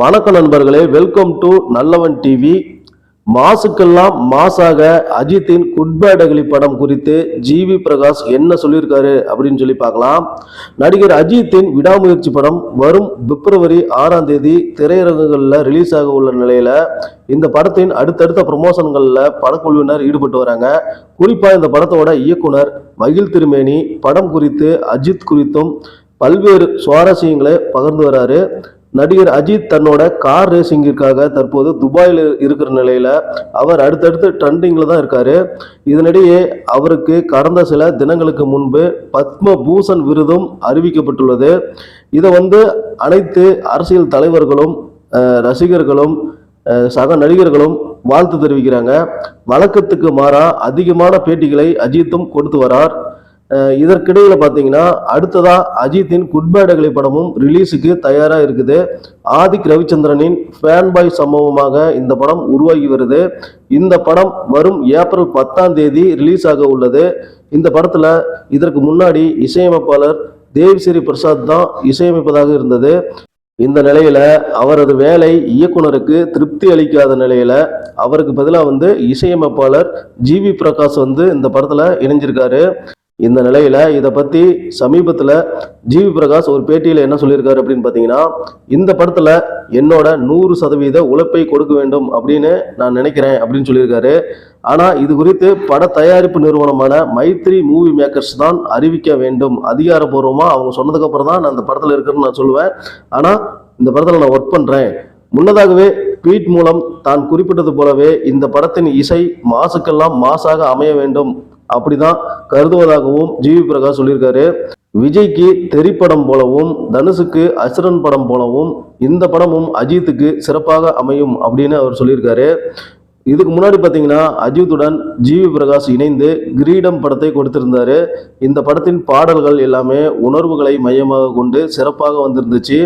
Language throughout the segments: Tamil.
வணக்கம் நண்பர்களே வெல்கம் டு நல்லவன் டிவி மாசுக்கெல்லாம் மாசாக அஜித்தின் குட்பேடகளி படம் குறித்து ஜிவி பிரகாஷ் என்ன சொல்லியிருக்காரு அப்படின்னு சொல்லி பார்க்கலாம். நடிகர் அஜித்தின் விடாமுயற்சி படம் வரும் பிப்ரவரி ஆறாம் தேதி திரையரங்குகளில் ரிலீஸ் ஆக உள்ள நிலையில் இந்த படத்தின் அடுத்தடுத்த ப்ரமோஷன்களில் படக்குழுவினர் ஈடுபட்டு வராங்க. குறிப்பாக இந்த படத்தோட இயக்குனர் மகிழ் திருமேனி படம் குறித்து அஜித் குறித்தும் பல்வேறு சுவாரஸ்யங்களை பகிர்ந்து வராரு. நடிகர் அஜித் தன்னோட கார் ரேசிங்கிற்காக தற்போது துபாயில் இருக்கிற நிலையில் அவர் அடுத்தடுத்து ட்ரெண்டிங்கில் தான் இருக்கார். இதனிடையே அவருக்கு கடந்த சில தினங்களுக்கு முன்பு பத்ம பூஷன் விருதும் அறிவிக்கப்பட்டுள்ளது. இதை வந்து அனைத்து அரசியல் தலைவர்களும் ரசிகர்களும் சக நடிகர்களும் வாழ்த்து தெரிவிக்கிறாங்க. வழக்கத்துக்கு மாறா அதிகமான பேட்டிகளை அஜித்தும் கொடுத்து வரார். இதற்கிடையில் பார்த்தீங்கன்னா அடுத்ததா அஜித்தின் குட்பேடகளை படமும் ரிலீஸுக்கு தயாராக இருக்குது. ஆதிக் ரவிச்சந்திரனின் ஃபேன் பாய் சம்பவமாக இந்த படம் உருவாகி வருது. இந்த படம் வரும் ஏப்ரல் பத்தாம் தேதி ரிலீஸ் ஆக உள்ளது. இந்த படத்தில் இதற்கு முன்னாடி இசையமைப்பாளர் தேவ்ஸ்ரீ பிரசாத் தான் இசையமைப்பதாக இருந்தது. இந்த நிலையில அவரது வேலை இயக்குனருக்கு திருப்தி அளிக்காத நிலையில அவருக்கு பதிலாக வந்து இசையமைப்பாளர் ஜிவி பிரகாஷ் வந்து இந்த படத்துல இணைஞ்சிருக்காரு. இந்த நிலையில இதை பத்தி சமீபத்துல ஜிவி பிரகாஷ் ஒரு பேட்டியில என்ன சொல்லியிருக்காரு அப்படின்னு பாத்தீங்கன்னா இந்த படத்துல என்னோட நூறு சதவீத உழைப்பை கொடுக்க வேண்டும் அப்படின்னு நான் நினைக்கிறேன் அப்படின்னு சொல்லியிருக்காரு. ஆனா இது குறித்து பட தயாரிப்பு நிறுவனமான மைத்ரி மூவி மேக்கர்ஸ் தான் அறிவிக்க வேண்டும். அதிகாரப்பூர்வமா அவங்க சொன்னதுக்கு அப்புறம் தான் நான் இந்த படத்துல இருக்கிறேன்னு நான் சொல்லுவேன். ஆனா இந்த படத்துல நான் ஒர்க் பண்றேன். முன்னதாகவே ட்வீட் மூலம் தான் குறிப்பிட்டது போலவே இந்த படத்தின் இசை மாசுக்கெல்லாம் மாசாக அமைய வேண்டும். அப்படிதான் கருதுவதாகவும் ஜிவி பிரகாஷ் சொல்லியிருக்காரு. விஜய்க்கு தெறிப்படம் போலவும் தனுஷுக்கு அசுரன் படம் போலவும் இந்த படமும் அஜித்துக்கு சிறப்பாக அமையும் அப்படின்னு அவர் சொல்லியிருக்காரு. இதுக்கு முன்னாடி பார்த்தீங்கன்னா அஜித்துடன் ஜிவி பிரகாஷ் இணைந்து கிரீடம் படத்தை கொடுத்திருந்தாரு. இந்த படத்தின் பாடல்கள் எல்லாமே உணர்வுகளை மையமாக கொண்டு சிறப்பாக வந்திருந்துச்சு.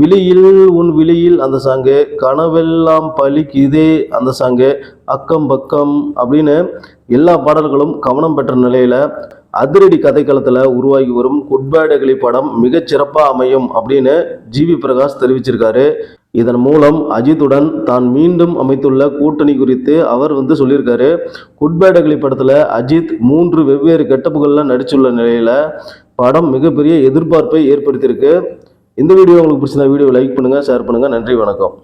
விழியில் உன் விழியில் அந்த சாங்கு கனவெல்லாம் பலிக்குதே அந்த சாங்கு அக்கம் பக்கம் அப்படின்னு எல்லா பாடல்களும் கவனம் பெற்ற நிலையில அதிரடி கதைக்களத்தில் உருவாகி வரும் குட்பேடகளி படம் மிகச் சிறப்பாக அமையும் அப்படின்னு ஜிவி பிரகாஷ் தெரிவிச்சிருக்காரு. இதன் மூலம் அஜித்துடன் தான் மீண்டும் அமைத்துள்ள கூட்டணி குறித்து அவர் வந்து சொல்லியிருக்காரு. குட்பேடகளி படத்தில் அஜித் மூன்று வெவ்வேறு கெட்டப்புகளில் நடிச்சுள்ள நிலையில் படம் மிகப்பெரிய எதிர்பார்ப்பை ஏற்படுத்தியிருக்கு. இந்த வீடியோ உங்களுக்கு பிடிச்சிருந்தா வீடியோ லைக் பண்ணுங்கள் ஷேர் பண்ணுங்கள் நன்றி வணக்கம்.